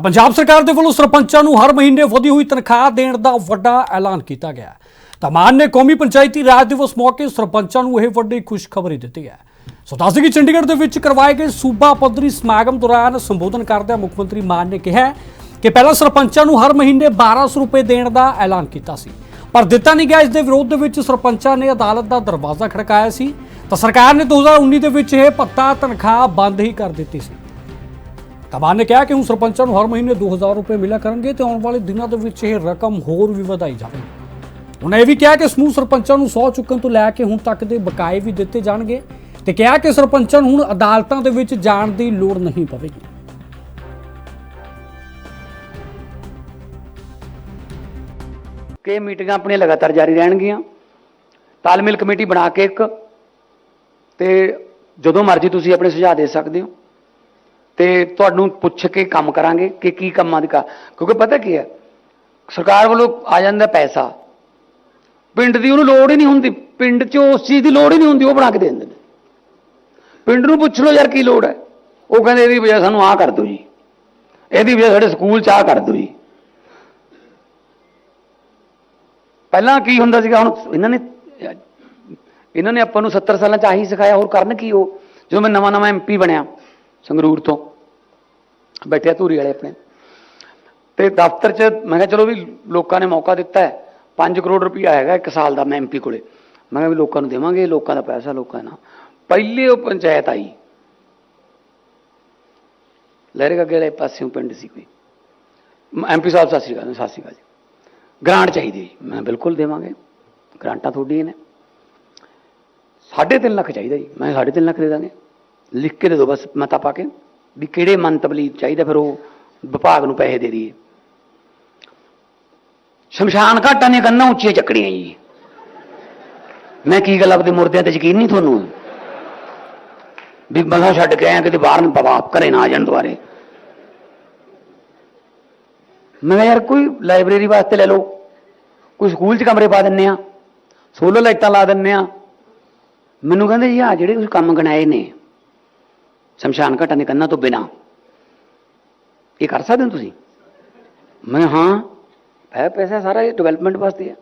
ਪੰਜਾਬ ਸਰਕਾਰ ਦੇ ਵੱਲੋਂ ਸਰਪੰਚਾਂ ਨੂੰ ਹਰ ਮਹੀਨੇ ਵਧੀ ਹੋਈ ਤਨਖਾਹ ਦੇਣ ਦਾ ਵੱਡਾ ਐਲਾਨ ਕੀਤਾ ਗਿਆ ਤਾਂ ਮਾਨ ਨੇ ਕੌਮੀ ਪੰਚਾਇਤੀ ਰਾਜ ਦਿਵਸ ਮੌਕੇ ਸਰਪੰਚਾਂ ਨੂੰ ਇਹ ਵੱਡੀ ਖੁਸ਼ਖਬਰੀ ਦਿੱਤੀ ਹੈ। ਸੋ ਦੱਸ ਕਿ ਚੰਡੀਗੜ੍ਹ ਦੇ ਵਿੱਚ ਕਰਵਾਏ ਗਏ ਸੂਬਾ ਪੱਧਰੀ ਸਮਾਗਮ ਦੌਰਾਨ ਸੰਬੋਧਨ ਕਰਦਿਆਂ ਮੁੱਖ ਮੰਤਰੀ ਮਾਨ ਨੇ ਕਿਹਾ ਕਿ ਪਹਿਲਾਂ ਸਰਪੰਚਾਂ ਨੂੰ ਹਰ ਮਹੀਨੇ 1200 ਰੁਪਏ ਦੇਣ ਦਾ ਐਲਾਨ ਕੀਤਾ ਸੀ। ਪਰ ਦਿੱਤਾ ਨਹੀਂ ਗਿਆ, ਇਸ ਦੇ ਵਿਰੋਧ ਦੇ ਵਿੱਚ ਸਰਪੰਚਾਂ ਨੇ ਅਦਾਲਤ ਦਾ ਦਰਵਾਜ਼ਾ ਖੜਕਾਇਆ ਸੀ। ਤਾਂ ਸਰਕਾਰ ਨੇ 2019 ਦੇ ਵਿੱਚ ਇਹ ਭੱਤਾ ਤਨਖਾਹ ਬੰਦ ਹੀ ਕਰ ਦਿੱਤੀ ਸੀ। ਕਮਾਨ ਨੇ ਕਿਹਾ ਕਿ ਹੁਣ ਸਰਪੰਚਾਂ ਨੂੰ ਹਰ ਮਹੀਨੇ 2000 ਰੁਪਏ ਮਿਲਿਆ ਕਰਨਗੇ ਤੇ ਆਉਣ ਵਾਲੇ ਦਿਨਾਂ ਦੇ ਵਿੱਚ ਇਹ ਰਕਮ ਹੋਰ ਵੀ ਵਧਾਈ ਜਾਵੇਗੀ। ਉਹਨਾਂ ਇਹ ਵੀ ਕਿਹਾ ਕਿ ਸਮੂਹ ਸਰਪੰਚਾਂ ਨੂੰ 100 ਚੁੱਕਣ ਤੋਂ ਲੈ ਕੇ ਹੁਣ ਤੱਕ ਦੇ ਬਕਾਏ ਵੀ ਦਿੱਤੇ ਜਾਣਗੇ ਤੇ ਕਿਹਾ ਕਿ ਸਰਪੰਚਾਂ ਨੂੰ ਹੁਣ ਅਦਾਲਤਾਂ ਦੇ ਵਿੱਚ ਜਾਣ ਦੀ ਲੋੜ ਨਹੀਂ ਪਵੇਗੀ। ਕਿ ਮੀਟਿੰਗਾਂ ਆਪਣੀਆਂ ਲਗਾਤਾਰ ਜਾਰੀ ਰਹਿਣਗੀਆਂ। ਤਾਲਮੇਲ ਕਮੇਟੀ ਬਣਾ ਕੇ ਇੱਕ ਤੇ ਜਦੋਂ ਮਰਜ਼ੀ ਤੁਸੀਂ ਆਪਣੇ ਸੁਝਾਅ ਦੇ ਸਕਦੇ ਹੋ। ਤੇ ਤੁਹਾਨੂੰ ਪੁੱਛ ਕੇ ਕੰਮ ਕਰਾਂਗੇ ਕਿ ਕੀ ਕੰਮਾਂ ਦੀ ਕਾ, ਕਿਉਂਕਿ ਪਤਾ ਕੀ ਹੈ, ਸਰਕਾਰ ਵੱਲੋਂ ਆ ਜਾਂਦਾ ਪੈਸਾ। ਪਿੰਡ ਦੀ ਉਹਨੂੰ ਲੋੜ ਹੀ ਨਹੀਂ ਹੁੰਦੀ। ਪਿੰਡ 'ਚ ਉਸ ਚੀਜ਼ ਦੀ ਲੋੜ ਹੀ ਨਹੀਂ ਹੁੰਦੀ, ਉਹ ਬਣਾ ਕੇ ਦੇ ਦਿੰਦੇ ਨੇ। ਪਿੰਡ ਨੂੰ ਪੁੱਛ ਲਓ ਯਾਰ ਕੀ ਲੋੜ ਹੈ। ਉਹ ਕਹਿੰਦੇ ਇਹਦੀ ਵਜ੍ਹਾ ਸਾਨੂੰ ਆਹ ਕਰ ਦਿਓ ਜੀ। ਇਹਦੀ ਵਜ੍ਹਾ ਸਾਡੇ ਸਕੂਲ 'ਚ ਆਹ ਕਰ ਦਿਓ ਜੀ। ਪਹਿਲਾਂ ਕੀ ਹੁੰਦਾ ਸੀਗਾ, ਹੁਣ ਇਹਨਾਂ ਨੇ ਇਹਨਾਂ ਨੇ ਆਪਾਂ ਨੂੰ 70 ਸਾਲਾਂ ਚ ਆਹੀ ਸਿਖਾਇਆ, ਹੋਰ ਕਰਨ ਕੀ ਉਹ? ਜਦੋਂ ਮੈਂ ਨਵਾਂ ਨਵਾਂ ਐਮਪੀ ਬਣਿਆ ਸੰਗਰੂਰ ਤੋਂ ਬੈਠਿਆ ਧੂਰੀ ਵਾਲੇ ਆਪਣੇ। ਤੇ ਦਫ਼ਤਰ 'ਚ ਮੈਂ ਕਿਹਾ ਚਲੋ ਵੀ ਲੋਕਾਂ ਨੇ ਮੌਕਾ ਦਿੱਤਾ ਹੈ 5 ਕਰੋੜ ਰੁਪਇਆ ਹੈਗਾ ਇੱਕ ਸਾਲ ਦਾ ਮੈਂ ਐਮਪੀ ਕੋਲੇ। ਮੈਂ ਕਿਹਾ ਵੀ ਲੋਕਾਂ ਨੂੰ ਦੇਵਾਂਗੇ, ਲੋਕਾਂ ਦਾ ਪੈਸਾ, ਲੋਕਾਂ ਦਾ ਪਹਿਲੇ ਉਹ ਪੰਚਾਇਤ ਆਈ। ਲਹਿਰੇ ਅੱਗੇ ਵਾਲੇ ਪਾਸਿਓਂ ਪਿੰਡ ਸੀ ਕੋਈ। ਐਮਪੀ ਸਾਹਿਬ, ਸਤਿ ਸ਼੍ਰੀ ਅਕਾਲ, ਸਤਿ ਸ਼੍ਰੀ ਅਕਾਲ ਜੀ। ਗ੍ਰਾਂਟ ਚਾਹੀਦੀ ਹੈ ਜੀ। ਮੈਂ ਬਿਲਕੁਲ ਦੇਵਾਂਗੇ। ਗ੍ਰਾਂਟਾਂ ਤੁਹਾਡੀਆਂ ਨੇ। 3.5 ਲੱਖ ਚਾਹੀਦਾ ਜੀ। ਮੈਂ 3.5 ਲੱਖ ਦੇ ਦਾਂਗੇ। ਲਿਖ ਕੇ ਦੇ ਦਿਓ ਬਸ ਮਤਾ ਪਾ ਕੇ ਵੀ ਕਿਹੜੇ ਮੰਤਬਲੀ ਚਾਹੀਦਾ ਫਿਰ ਉਹ ਵਿਭਾਗ ਨੂੰ ਪੈਸੇ ਦੇ ਦਈਏ ਸ਼ਮਸ਼ਾਨ ਘਾਟਾਂ ਦੀਆਂ ਕੰਨਾਂ ਉੱਚੀਆਂ ਚੱਕੜੀਆਂ ਜੀ ਮੈਂ ਕੀ ਗੱਲ ਆਪਦੇ ਮੁਰਦਿਆਂ ਤੇ ਯਕੀਨ ਨਹੀਂ ਤੁਹਾਨੂੰ ਵੀ ਮਸਾ ਛੱਡ ਕੇ ਆਇਆ ਕਿਤੇ ਬਾਹਰ ਨੂੰ ਬਾਪ ਘਰੇ ਨਾ ਆ ਜਾਣ ਦੁਆਰੇ ਮੈਂ ਕਿਹਾ ਯਾਰ ਕੋਈ ਲਾਇਬ੍ਰੇਰੀ ਵਾਸਤੇ ਲੈ ਲਓ ਕੋਈ ਸਕੂਲ 'ਚ ਕਮਰੇ ਪਾ ਦਿੰਨੇ ਆ ਸੋਲਰ ਲਾਈਟਾਂ ਲਾ ਦਿੰਨੇ ਆ ਮੈਨੂੰ ਕਹਿੰਦੇ ਜੀ ਆ ਜਿਹੜੇ ਤੁਸੀਂ ਕੰਮ ਗਣਾਏ ਨੇ ਸ਼ਮਸ਼ਾਨ ਘਾਟਾਂ ਦੇ ਕੰਨਾਂ ਤੋਂ ਬਿਨਾ। ਇਹ ਕਰ ਸਕਦੇ ਹੋ ਤੁਸੀਂ? ਮੈਂ ਕਿਹਾ, ਹਾਂ ਹੈ ਪੈਸਾ ਸਾਰਾ ਇਹ ਡਿਵੈਲਪਮੈਂਟ ਵਾਸਤੇ ਹੈ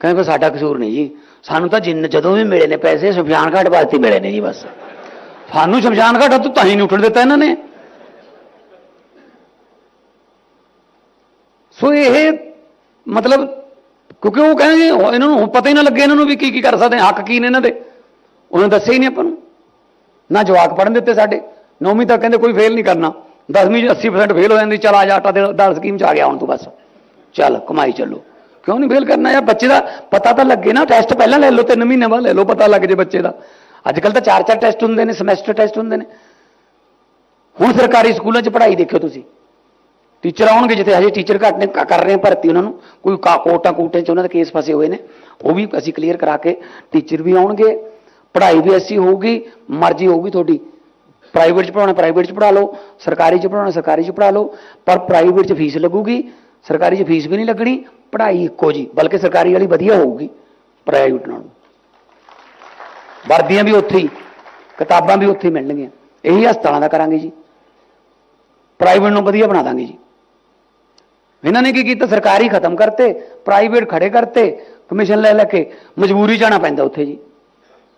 ਕਹਿੰਦੇ ਫਿਰ ਸਾਡਾ ਕਸੂਰ ਨਹੀਂ ਜੀ। ਸਾਨੂੰ ਤਾਂ ਜਿੰਨ ਜਦੋਂ ਵੀ ਮਿਲੇ ਨੇ ਪੈਸੇ ਸ਼ਮਸ਼ਾਨ ਘਾਟ ਵਾਸਤੇ ਮਿਲੇ ਨੇ ਜੀ ਬਸ। ਸਾਨੂੰ ਸ਼ਮਸ਼ਾਨ ਘਾਟ ਤੋਂ ਤਾਂ ਹੀ ਨਹੀਂ ਉੱਠਣ ਦਿੱਤਾ ਇਹਨਾਂ ਨੇ। ਸੋ ਇਹ ਮਤਲਬ ਕਿਉਂਕਿ ਉਹ ਕਹਿੰਦੇ ਜੀ, ਉਹ ਇਹਨਾਂ ਨੂੰ ਹੁਣ ਪਤਾ ਹੀ ਨਾ ਲੱਗੇ ਇਹਨਾਂ ਨੂੰ ਵੀ ਕੀ ਕੀ ਕਰ ਸਕਦੇ ਆ, ਹੱਕ ਕੀ ਨੇ ਇਹਨਾਂ ਦੇ। ਉਹਨਾਂ ਦੱਸਿਆ ਹੀ ਨਹੀਂ ਆਪਾਂ ਨੂੰ। ਨਾ ਜਵਾਕ ਪੜਨ ਦਿੱਤੇ ਸਾਡੇ। ਨੌਵੀਂ ਤੱਕ ਕਹਿੰਦੇ ਕੋਈ ਫੇਲ ਨਹੀਂ ਕਰਨਾ। 10ਵੀਂ 'ਚ 80% ਫੇਲ ਹੋ ਜਾਂਦੀ, ਚਲ ਆ ਜਾ, ਆਟਾ ਦੇ ਦਾਲ ਸਕੀਮ 'ਚ ਆ ਗਿਆ ਹੁਣ ਤੂੰ ਬਸ। ਚੱਲ, ਕਮਾਈ ਚੱਲੋ। ਕਿਉਂ ਨਹੀਂ ਫੇਲ ਕਰਨਾ ਯਾਰ? ਬੱਚੇ ਦਾ ਪਤਾ ਤਾਂ ਲੱਗੇ ਨਾ ਟੈਸਟ ਪਹਿਲਾਂ ਲੈ ਲਓ, ਤਿੰਨ ਮਹੀਨੇ ਬਾਅਦ ਲੈ ਲਓ, ਪਤਾ ਲੱਗ ਜੇ ਬੱਚੇ ਦਾ। ਅੱਜ ਕੱਲ ਤਾਂ ਚਾਰ ਚਾਰ ਟੈਸਟ ਹੁੰਦੇ ਨੇ ਸਮੈਸਟਰ ਟੈਸਟ ਹੁੰਦੇ ਨੇ। ਹੁਣ ਸਰਕਾਰੀ ਸਕੂਲਾਂ 'ਚ ਪੜ੍ਹਾਈ ਦੇਖਿਓ ਤੁਸੀਂ। ਟੀਚਰ ਆਉਣਗੇ ਜਿੱਥੇ ਹਜੇ ਟੀਚਰ ਘੱਟ ਨੇ, ਕਰ ਰਹੇ ਆ ਭਰਤੀ ਉਹਨਾਂ ਨੂੰ। ਕੋਈ ਕਾ- ਕੋਟਾਂ ਕੂਟੇ 'ਚ ਉਹਨਾਂ ਦੇ ਕੇਸ ਫਸੇ ਹੋਏ ਨੇ। ਉਹ ਵੀ ਅਸੀਂ ਕਲੀਅਰ ਕਰਾ ਕੇ ਟੀਚਰ ਵੀ ਆਉਣਗੇ। ਪੜ੍ਹਾਈ ਵੀ ਐਸੀ ਹੋਊਗੀ, ਮਰਜ਼ੀ ਹੋਊਗੀ ਤੁਹਾਡੀ। ਪ੍ਰਾਈਵੇਟ 'ਚ ਪੜਾਉਣਾ ਪ੍ਰਾਈਵੇਟ 'ਚ ਪੜ੍ਹਾ ਲਓ, ਸਰਕਾਰੀ 'ਚ ਪੜਾਉਣਾ ਸਰਕਾਰੀ 'ਚ ਪੜ੍ਹਾ ਲਓ, ਪਰ ਪ੍ਰਾਈਵੇਟ 'ਚ ਫੀਸ ਲੱਗੂਗੀ, ਸਰਕਾਰੀ 'ਚ ਫੀਸ ਵੀ ਨਹੀਂ ਲੱਗਣੀ, ਪੜ੍ਹਾਈ ਇੱਕੋ ਜੀ ਬਲਕਿ ਸਰਕਾਰੀ ਵਾਲੀ ਵਧੀਆ ਹੋਊਗੀ ਪ੍ਰਾਈਵੇਟ ਨਾਲੋਂ। ਵਰਦੀਆਂ ਵੀ ਉੱਥੇ ਹੀ, ਕਿਤਾਬਾਂ ਵੀ ਉੱਥੇ ਮਿਲਣਗੀਆਂ। ਇਹੀ ਹਸਪਤਾਲਾਂ ਦਾ ਕਰਾਂਗੇ ਜੀ। ਪ੍ਰਾਈਵੇਟ ਨੂੰ ਵਧੀਆ ਬਣਾ ਦਾਂਗੇ ਜੀ। ਇਹਨਾਂ ਨੇ ਕੀ ਕੀਤਾ? ਸਰਕਾਰੀ ਖਤਮ ਕਰਤੇ ਪ੍ਰਾਈਵੇਟ ਖੜੇ ਕਰਤੇ ਕਮਿਸ਼ਨ ਲੈ ਲੈ ਕੇ ਮਜਬੂਰੀ ਜਾਣਾ ਪੈਂਦਾ ਉੱਥੇ ਜੀ।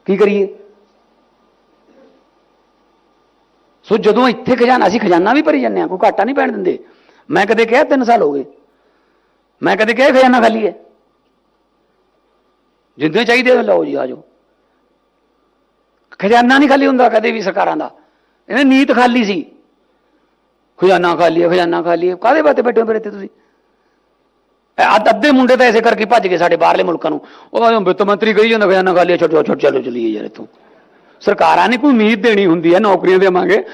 ਕੀ ਕਰੀਏ? ਸੋ ਜਦੋਂ ਇੱਥੇ ਖਜ਼ਾਨਾ, ਅਸੀਂ ਖਜ਼ਾਨਾ ਵੀ ਭਰੀ ਜਾਂਦੇ ਆ ਕੋਈ ਘਾਟਾ ਨਹੀਂ ਪੈਣ ਦਿੰਦੇ। ਮੈਂ ਕਦੇ ਕਿਹਾ 3 ਸਾਲ ਹੋ ਗਏ। ਮੈਂ ਕਦੇ ਕਿਹਾ ਖਜ਼ਾਨਾ ਖਾਲੀ ਹੈ। ਜਿੰਨੇ ਚਾਹੀਦੇ ਲਓ ਜੀ ਆਜੋ ਖਜ਼ਾਨਾ ਨਹੀਂ ਖਾਲੀ ਹੁੰਦਾ ਕਦੇ ਵੀ ਸਰਕਾਰਾਂ ਦਾ। ਇਹਨੇ ਨੀਤ ਖਾਲੀ ਸੀ। ਖਜ਼ਾਨਾ ਖਾਲੀ ਹੈ, ਖਜ਼ਾਨਾ ਖਾਲੀ ਹੈ। ਕਾਹਦੇ ਬਾਤੇ ਬੈਠੇ ਹੋ ਫਿਰ ਤੇ ਤੁਸੀਂ? ਅੱਧ- ਅੱਧੇ ਮੁੰਡੇ ਤਾਂ ਐਸੇ ਕਰਕੇ ਭੱਜ ਗਏ ਸਾਡੇ ਬਾਹਰਲੇ ਮੁਲਕਾਂ ਨੂੰ। ਉਹ ਵਿੱਤ ਮੰਤਰੀ ਕਹੀ ਜਾਂਦਾ ਖਜ਼ਾਨਾ ਖਾਲੀ ਹੈ ਛੱਡੋ ਛੱਡ ਚਲੋ ਚਲੀਏ ਯਾਰ ਇੱਥੋਂ। ਸਰਕਾਰਾਂ ਨੇ ਕੋਈ ਉਮੀਦ ਦੇਣੀ ਹੁੰਦੀ ਹੈ ਨੌਕਰੀਆਂ ਦੇਵਾਂਗੇ।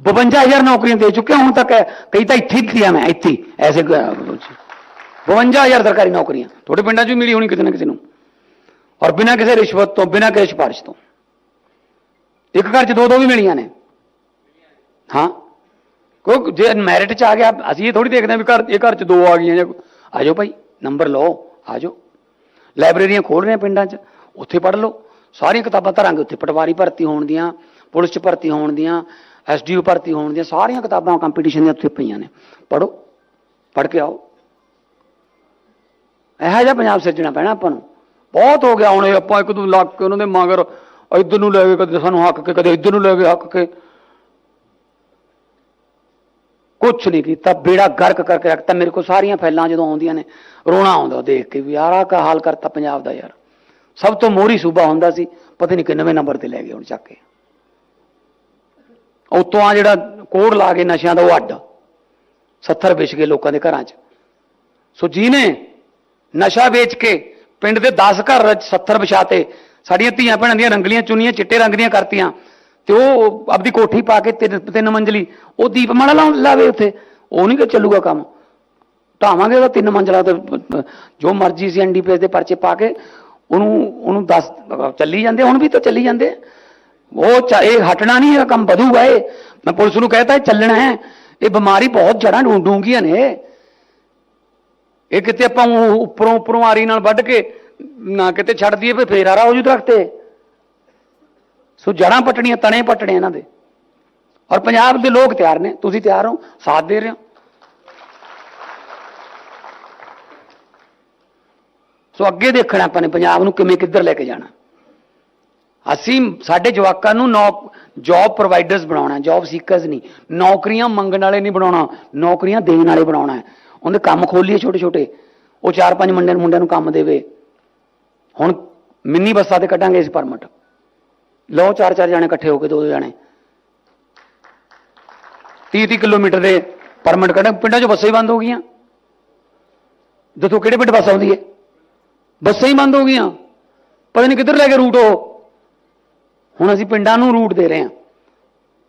52000 ਨੌਕਰੀਆਂ ਦੇ ਚੁੱਕੇ ਹੁਣ ਤੱਕ ਕਈ ਤਾਂ ਇੱਥੇ ਹੀ ਦਿੱਤੀਆਂ ਮੈਂ ਇੱਥੇ ਹੀ, ਐਸੇ 52000 ਸਰਕਾਰੀ ਨੌਕਰੀਆਂ। ਤੁਹਾਡੇ ਪਿੰਡਾਂ 'ਚ ਵੀ ਮਿਲੀ ਹੋਣੀ ਕਿਤੇ ਨਾ ਕਿਸੇ ਨੂੰ? ਔਰ ਬਿਨਾਂ ਕਿਸੇ ਰਿਸ਼ਵਤ ਤੋਂ ਬਿਨਾਂ ਕਿਸੇ ਸਿਫਾਰਿਸ਼ ਤੋਂ। ਇੱਕ ਘਰ 'ਚ ਦੋ ਦੋ ਵੀ ਮਿਲੀਆਂ ਨੇ। ਹਾਂ। ਕੋਈ ਜੇ ਮੈਰਿਟ 'ਚ ਆ ਗਿਆ ਅਸੀਂ ਇਹ ਥੋੜੀ ਦੇਖਦੇ ਹਾਂ ਵੀ ਘਰ ਇਹ ਘਰ 'ਚ ਦੋ ਆ ਗਈਆਂ ਜਾਂ ਆਜੋ ਭਾਈ ਨੰਬਰ ਲਓ, ਆਜੋ। ਲਾਇਬ੍ਰੇਰੀਆਂ ਖੋਲ ਰਹੇ ਪਿੰਡਾਂ 'ਚ, ਉੱਥੇ ਪੜ੍ਹ ਲਓ। ਸਾਰੀਆਂ ਕਿਤਾਬਾਂ ਧਰਾਂਗੇ ਉੱਥੇ ਪਟਵਾਰੀ ਭਰਤੀ ਹੋਣ ਦੀਆਂ, ਪੁਲਿਸ 'ਚ ਭਰਤੀ ਹੋਣ ਦੀਆਂ ਐਸਡੀਓ ਭਰਤੀ ਹੋਣ ਦੀਆਂ, ਸਾਰੀਆਂ ਕਿਤਾਬਾਂ ਕੰਪੀਟੀਸ਼ਨ ਦੀਆਂ ਉੱਥੇ ਪਈਆਂ ਨੇ। ਪੜੋ ਪੜ ਕੇ ਆਓ। ਇਹੋ ਜਿਹਾ ਪੰਜਾਬ ਸਿਰਜਣਾ ਪੈਣਾ ਆਪਾਂ ਨੂੰ। ਬਹੁਤ ਹੋ ਗਿਆ ਹੁਣ ਆਪਾਂ ਇੱਕ ਦੂ ਲੱਗ ਕੇ ਉਹਨਾਂ ਦੇ ਮਗਰ ਇੱਧਰ ਨੂੰ ਲੈ ਗਏ ਕਦੇ ਸਾਨੂੰ ਹੱਕ ਕੇ, ਕਦੇ ਇੱਧਰ ਨੂੰ ਲੈ ਗਏ ਹੱਕ ਕੇ। ਕੁਛ ਨਹੀਂ ਕੀਤਾ, ਬੇੜਾ ਗਰਕ ਕਰਕੇ ਰੱਖਤਾ। ਮੇਰੇ ਕੋਲ ਸਾਰੀਆਂ ਫੈਲਾਂ ਜਦੋਂ ਆਉਂਦੀਆਂ ਨੇ, ਰੋਣਾ ਆਉਂਦਾ ਦੇਖ ਕੇ ਵੀ, ਯਾਰ, ਆਹ ਕਾ ਹਾਲ ਕਰਤਾ ਪੰਜਾਬ ਦਾ ਯਾਰ। ਸਭ ਤੋਂ ਮੋਹਰੀ ਸੂਬਾ ਹੁੰਦਾ ਸੀ, ਪਤਾ ਨਹੀਂ ਕਿੰਨਵੇਂ ਨੰਬਰ ਤੇ ਲੈ ਗਏ ਹੁਣ ਚੱਕ ਕੇ। ਉਤੋਂ ਆ ਜਿਹੜਾ ਕੋੜ ਲਾ ਕੇ ਨਸ਼ਿਆਂ ਦਾ ਉਹ ਅੱਡ 70 ਵਿਛ ਗਏ ਲੋਕਾਂ ਦੇ ਘਰਾਂ 'ਚ। ਸੋ ਜਿਹਨੇ ਨਸ਼ਾ ਵੇਚ ਕੇ ਪਿੰਡ ਦੇ 10 ਘਰ ਵਿੱਚ 70 ਵਿਛਾਤੇ, ਸਾਡੀਆਂ ਧੀਆਂ ਭੈਣਾਂ ਦੀਆਂ ਰੰਗਲੀਆਂ ਚੁੰਨੀਆਂ, ਚਿੱਟੇ ਰੰਗ ਦੀਆਂ ਕਰਤੀਆਂ ਤੇ ਉਹ ਆਪਦੀ ਕੋਠੀ ਪਾ ਕੇ ਤਿੰਨ ਤਿੰਨ ਮੰਜ਼ਲੀ, ਉਹ ਦੀਪਮਾਲਾ ਲਾਉਣ ਲਾਵੇ ਉੱਥੇ, ਉਹ ਨਹੀਂ ਕਿ ਚੱਲੂਗਾ ਕੰਮ। ਢਾਵਾਂਗੇ ਉਹਦਾ ਤਿੰਨ ਮੰਜ਼ਲਾ ਤੇ, ਜੋ ਮਰਜ਼ੀ ਸੀ ਐਨਡੀਪੀਐਸ ਦੇ ਪਰਚੇ ਪਾ ਕੇ, ਉਹਨੂੰ ਉਹਨੂੰ ਦੱਸ, ਚੱਲੀ ਜਾਂਦੇ, ਹੁਣ ਵੀ ਤਾਂ ਚੱਲੀ ਜਾਂਦੇ। ਉਹ ਚ- ਇਹ ਹਟਣਾ ਨਹੀਂ ਹੈਗਾ, ਕੰਮ ਵਧੂਗਾ ਇਹ। ਮੈਂ ਪੁਲਿਸ ਨੂੰ ਕਹਿਤਾ, ਇਹ ਚੱਲਣਾ ਹੈ। ਇਹ ਬਿਮਾਰੀ ਬਹੁਤ ਜੜਾਂ ਢੂੰਡੂਗੀਆਂ ਨੇ। ਇਹ ਕਿਤੇ ਆਪਾਂ ਉੱਪਰੋਂ ਉੱਪਰੋਂ ਆਰੀ ਨਾਲ ਵੱਢ ਕੇ, ਨਾ ਕਿਤੇ ਛੱਡ ਦਈਏ ਵੀ ਫੇਰ ਆਰਾ ਹੋ ਜੂ ਦਰਖਤ ਸੋ ਜੜਾਂ ਪਟਣੀਆਂ, ਤਣੇ ਪਟਣੇ ਇਹਨਾਂ ਦੇ। ਔਰ ਪੰਜਾਬ ਦੇ ਲੋਕ ਤਿਆਰ ਨੇ, ਤੁਸੀਂ ਤਿਆਰ ਹੋ, ਸਾਥ ਦੇ ਰਹੇ ਹੋ। ਸੋ ਅੱਗੇ ਦੇਖਣਾ ਆਪਾਂ ਨੇ ਪੰਜਾਬ ਨੂੰ ਕਿਵੇਂ ਕਿੱਧਰ ਲੈ ਕੇ ਜਾਣਾ। ਅਸੀਂ ਸਾਡੇ ਜਵਾਕਾਂ ਨੂੰ ਨੌਕ ਜੌਬ ਪ੍ਰੋਵਾਈਡਰਸ ਬਣਾਉਣਾ ਜੌਬ ਸੀਕਰਸ ਨਹੀਂ, ਨੌਕਰੀਆਂ ਮੰਗਣ ਵਾਲੇ ਨਹੀਂ ਬਣਾਉਣਾ, ਨੌਕਰੀਆਂ ਦੇਣ ਵਾਲੇ ਬਣਾਉਣਾ ਉਹਦੇ ਕੰਮ ਖੋਲੀਏ ਛੋਟੇ ਛੋਟੇ ਉਹ ਚਾਰ ਪੰਜ ਮੁੰਡਿਆਂ ਨੂੰ ਮੁੰਡਿਆਂ ਨੂੰ ਕੰਮ ਦੇਵੇ। ਹੁਣ ਮਿੰਨੀ ਬੱਸਾਂ ਤੇ ਕੱਢਾਂਗੇ ਇਸ ਪਰਮਿਟ। ਲਓ ਚਾਰ ਚਾਰ ਜਾਣੇ ਇਕੱਠੇ ਹੋ ਕੇ ਦੋ ਦੋ ਜਾਣੇ। 30 30 ਕਿਲੋਮੀਟਰ ਦੇ ਪਰਮਿਟ ਕੱਢਾਂ ਪਿੰਡਾਂ 'ਚ ਬੱਸਾਂ ਹੀ ਬੰਦ ਹੋ ਗਈਆਂ। ਦੱਸੋ ਕਿਹੜੇ ਪਿੰਡ ਬੱਸ ਆਉਂਦੀ ਹੈ? ਬੱਸਾਂ ਹੀ ਬੰਦ ਹੋ ਗਈਆਂ। ਪਤਾ ਨਹੀਂ ਕਿੱਧਰ ਲੈ ਕੇ ਰੂਟ ਉਹ। ਹੁਣ ਅਸੀਂ ਪਿੰਡਾਂ ਨੂੰ ਰੂਟ ਦੇ ਰਹੇ ਹਾਂ।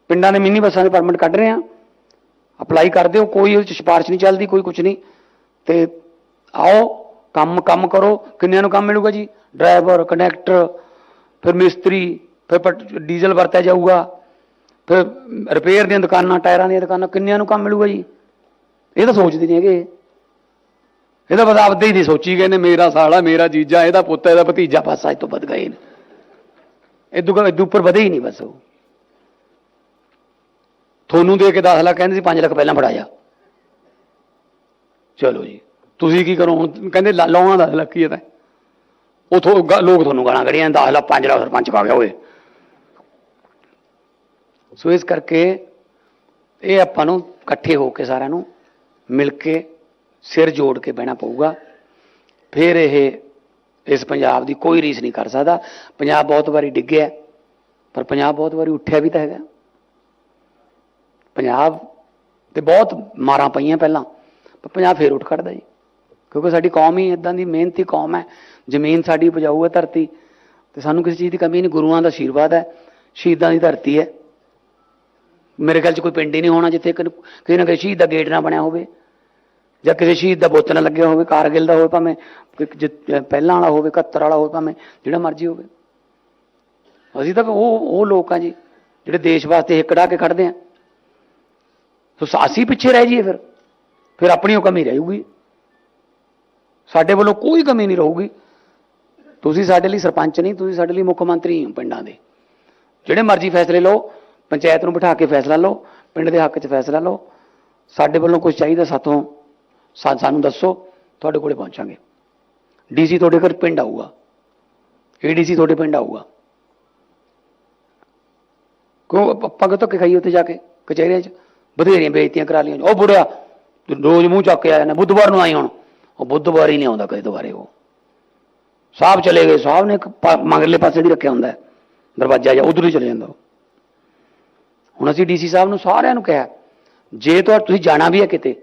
ਪਿੰਡਾਂ ਦੇ ਮਿੰਨੀ ਬੱਸਾਂ ਦੇ ਪਰਮਿਟ ਕੱਢ ਰਹੇ ਹਾਂ। ਅਪਲਾਈ ਕਰ ਦਿਓ ਕੋਈ ਉਹਦੇ ਚ ਸਿਫਾਰਿਸ਼ ਨਹੀਂ ਚੱਲਦੀ, ਕੋਈ ਕੁਝ ਨਹੀਂ। ਤੇ ਆਓ, ਕੰਮ ਕੰਮ ਕਰੋ। ਕਿੰਨਿਆਂ ਨੂੰ ਕੰਮ ਮਿਲੂਗਾ ਜੀ? ਡਰਾਈਵਰ, ਕੰਡਕਟਰ, ਫਿਰ ਮਿਸਤਰੀ ਫਿਰ ਪਟ- ਡੀਜ਼ਲ ਵਰਤਿਆ ਜਾਊਗਾ। ਫਿਰ ਰਿਪੇਅਰ ਦੀਆਂ ਦੁਕਾਨਾਂ, ਟਾਇਰਾਂ ਦੀਆਂ ਦੁਕਾਨਾਂ ਕਿੰਨਿਆਂ ਨੂੰ ਕੰਮ ਮਿਲੂਗਾ ਜੀ? ਇਹ ਤਾਂ ਸੋਚਦੇ ਨਹੀਂ ਹੈਗੇ। ਇਹ ਤਾਂ ਬਸ ਆਪਦੇ ਹੀ ਨਹੀਂ, ਸੋਚੀ ਗਏ ਨੇ ਮੇਰਾ ਸਾਲਾ, ਮੇਰਾ ਜੀਜਾ, ਇਹਦਾ ਪੁੱਤ, ਇਹਦਾ ਭਤੀਜਾ ਬਸ ਅੱਜ ਤੋਂ ਵੱਧ ਗਏ ਨੇ। ਇਦੋਂ ਇਦੋਂ ਉੱਪਰ ਵਧੇ ਹੀ ਨਹੀਂ ਬਸ ਉਹ। ਤੁਹਾਨੂੰ ਦੇ ਕੇ 10 ਲੱਖ ਕਹਿੰਦੇ ਸੀ 5 ਲੱਖ ਪਹਿਲਾਂ ਫੜਾਇਆ। ਚਲੋ ਜੀ, ਤੁਸੀਂ ਕੀ ਕਰੋ ਹੁਣ? ਕਹਿੰਦੇ ਲਾ- ਲਾਉਣਾ 10 ਲੱਖ ਹੀ ਹੈ ਤਾਂ। ਉਥੋਂ ਲੋਕ ਤੁਹਾਨੂੰ ਗਾਲਾਂ ਕੱਢੀਆਂ 10 ਲੱਖ 5 ਲੱਖ ਸਰਪੰਚ ਪਾ ਗਿਆ ਹੋਏ ਸੋ ਇਸ ਕਰਕੇ ਇਹ ਆਪਾਂ ਨੂੰ ਇਕੱਠੇ ਹੋ ਕੇ ਸਾਰਿਆਂ ਨੂੰ ਮਿਲ ਕੇ ਸਿਰ ਜੋੜ ਕੇ ਬਹਿਣਾ ਪਊਗਾ। ਫਿਰ ਇਹ ਇਸ ਪੰਜਾਬ ਦੀ ਕੋਈ ਰੀਸ ਨਹੀਂ ਕਰ ਸਕਦਾ। ਪੰਜਾਬ ਬਹੁਤ ਵਾਰੀ ਡਿੱਗਿਆ ਪਰ ਪੰਜਾਬ ਬਹੁਤ ਵਾਰੀ ਉੱਠਿਆ ਵੀ ਤਾਂ ਹੈਗਾ। ਪੰਜਾਬ ਤੇ ਬਹੁਤ ਮਾਰਾਂ ਪਈਆਂ ਪਹਿਲਾਂ, ਪਰ ਪੰਜਾਬ ਫੇਰ ਉੱਠ ਖੜਦਾ ਜੀ। ਕਿਉਂਕਿ ਸਾਡੀ ਕੌਮ ਹੀ ਇਦਾਂ ਦੀ ਮਿਹਨਤੀ ਕੌਮ ਹੈ। ਜ਼ਮੀਨ ਸਾਡੀ ਉਪਜਾਊ ਹੈ ਧਰਤੀ, ਤੇ ਸਾਨੂੰ ਕਿਸੇ ਚੀਜ਼ ਦੀ ਕਮੀ ਨਹੀਂ, ਗੁਰੂਆਂ ਦਾ ਆਸ਼ੀਰਵਾਦ ਹੈ, ਸ਼ਹੀਦਾਂ ਦੀ ਧਰਤੀ ਹੈ। ਮੇਰੇ ਖਿਆਲ 'ਚ ਕੋਈ ਪਿੰਡ ਹੀ ਨਹੀਂ ਹੋਣਾ ਜਿੱਥੇ ਕਿਸੇ ਨਾ ਕਿਸੇ ਸ਼ਹੀਦ ਦਾ ਗੇਟ ਨਾ ਬਣਿਆ ਹੋਵੇ। ਜਾਂ ਕਿਸੇ ਸ਼ਹੀਦ ਦਾ ਬੁੱਤ ਨਾ ਲੱਗਿਆ ਹੋਵੇ, ਕਾਰਗਿਲ ਦਾ ਹੋਵੇ ਭਾਵੇਂ ਕਿ ਪਹਿਲਾਂ ਵਾਲਾ ਹੋਵੇ 71 ਵਾਲਾ ਹੋਵੇ ਭਾਵੇਂ, ਜਿਹੜਾ ਮਰਜ਼ੀ ਹੋਵੇ। ਅਸੀਂ ਤਾਂ ਉਹ ਉਹ ਲੋਕ ਆ ਜੀ, ਜਿਹੜੇ ਦੇਸ਼ ਵਾਸਤੇ ਹਿੱਕੜਾ ਕੇ ਖੜਦੇ ਆ। ਸੋ ਅਸੀਂ ਪਿੱਛੇ ਰਹਿ ਜਾਈਏ ਫਿਰ। ਫਿਰ ਆਪਣੀ ਉਹ ਕਮੀ ਰਹੂਗੀ। ਸਾਡੇ ਵੱਲੋਂ ਕੋਈ ਕਮੀ ਨਹੀਂ ਰਹੂਗੀ। ਤੁਸੀਂ ਸਾਡੇ ਲਈ ਸਰਪੰਚ ਨਹੀਂ, ਤੁਸੀਂ ਸਾਡੇ ਲਈ ਮੁੱਖ ਮੰਤਰੀ ਹੋ ਪਿੰਡਾਂ ਦੇ। ਜਿਹੜੇ ਮਰਜ਼ੀ ਫੈਸਲੇ ਲਓ। ਪੰਚਾਇਤ ਨੂੰ ਬਿਠਾ ਕੇ ਫੈਸਲਾ ਲਓ, ਪਿੰਡ ਦੇ ਹੱਕ 'ਚ ਫੈਸਲਾ ਲਓ। ਸਾਡੇ ਵੱਲੋਂ ਕੁਝ ਚਾਹੀਦਾ ਸਾਥੋਂ ਸਾਨੂੰ ਦੱਸੋ, ਤੁਹਾਡੇ ਕੋਲੇ ਪਹੁੰਚਾਂਗੇ। ਡੀਸੀ ਤੁਹਾਡੇ ਘਰ ਪਿੰਡ ਆਊਗਾ। ਏਡੀਸੀ ਤੁਹਾਡੇ ਪਿੰਡ ਆਊਗਾ। ਕਿਉਂ ਆਪਾਂ ਆਪਾਂ ਧੱਕੇ ਖਾਈ ਉੱਥੇ ਜਾ ਕੇ? ਕਚਹਿਰੀਆਂ 'ਚ? ਬਥੇਰੀਆਂ ਬੇਇੱਜ਼ਤੀਆਂ ਕਰਾ ਲਈਆਂ। ਉਹ ਬੁੜਿਆ, ਰੋਜ਼ ਮੂੰਹ ਚੱਕ ਕੇ ਆ ਜਾਂਦਾ। ਬੁੱਧਵਾਰ ਨੂੰ ਆਈ ਹੁਣ। ਉਹ ਬੁੱਧਵਾਰ ਹੀ ਨਹੀਂ ਆਉਂਦਾ ਕਦੇ ਦੁਬਾਰੇ ਉਹ। ਸਾਹਿਬ ਚਲੇ ਗਏ। ਸਾਹਿਬ ਨੇ ਇੱਕ ਪਾ- ਪਾਸੇ ਦੀ ਰੱਖਿਆ ਹੁੰਦਾ ਦਰਵਾਜ਼ਾ ਜਾਂ ਉਧਰ ਹੀ ਚਲੇ ਜਾਂਦਾ ਉਹ। ਹੁਣ ਅਸੀਂ ਡੀਸੀ ਸਾਹਿਬ ਨੂੰ ਸਾਰਿਆਂ ਨੂੰ ਕਿਹਾ, ਜੇ ਤੁਹਾ, ਤੁਸੀਂ ਜਾਣਾ ਵੀ ਹੈ ਕਿਤੇ,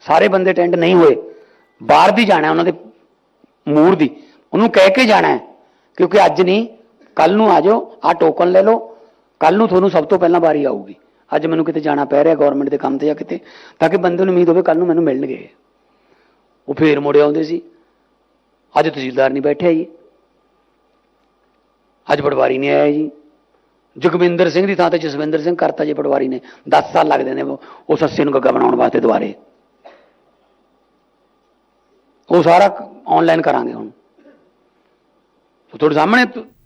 ਸਾਰੇ ਬੰਦੇ ਅਟੈਂਡ ਨਹੀਂ ਹੋਏ, ਬਾਹਰ ਦੀ ਜਾਣਾ ਉਹਨਾਂ ਦੇ ਮੂਰ ਦੀ, ਉਹਨੂੰ ਕਹਿ ਕੇ ਜਾਣਾ ਹੈ, ਕਿਉਂਕਿ ਅੱਜ ਨਹੀਂ ਕੱਲ ਨੂੰ ਆ ਜਾਓ ਆ ਟੋਕਨ ਲੈ ਲਓ ਕੱਲ ਨੂੰ ਤੁਹਾਨੂੰ ਸਭ ਤੋਂ ਪਹਿਲਾਂ ਵਾਰੀ ਆਊਗੀ। ਅੱਜ ਮੈਨੂੰ ਕਿਤੇ ਜਾਣਾ ਪੈ ਰਿਹਾ ਗਵਰਨਮੈਂਟ ਦੇ ਕੰਮ ਤੇ ਜਾਂ ਕਿਤੇ, ਤਾਂ ਕਿ ਬੰਦੇ ਨੂੰ ਉਮੀਦ ਹੋਵੇ ਕੱਲ ਨੂੰ ਮੈਨੂੰ ਮਿਲਣਗੇ। ਉਹ ਫੇਰ ਮੁੜੇ ਆਉਂਦੇ ਸੀ। ਅੱਜ ਤਹਿਸੀਲਦਾਰ ਨਹੀਂ ਬੈਠਿਆ ਜੀ। ਅੱਜ ਪਟਵਾਰੀ ਨਹੀਂ ਆਇਆ ਜੀ। ਜਗਵਿੰਦਰ ਸਿੰਘ ਦੀ ਥਾਂ ਤੇ ਜਸਵਿੰਦਰ ਸਿੰਘ ਕਰਤਾ ਜੀ ਪਟਵਾਰੀ ਨੇ। 10 ਸਾਲ ਲੱਗਦੇ ਨੇ ਉਹ ਸੱਸੇ ਨੂੰ ਗੱਗਾ ਬਣਾਉਣ ਵਾਸਤੇ ਦੁਬਾਰੇ। ਉਹ ਸਾਰਾ ਆਨਲਾਈਨ ਕਰਾਂਗੇ ਹੁਣ। ਤੁਹਾਡੇ ਸਾਹਮਣੇ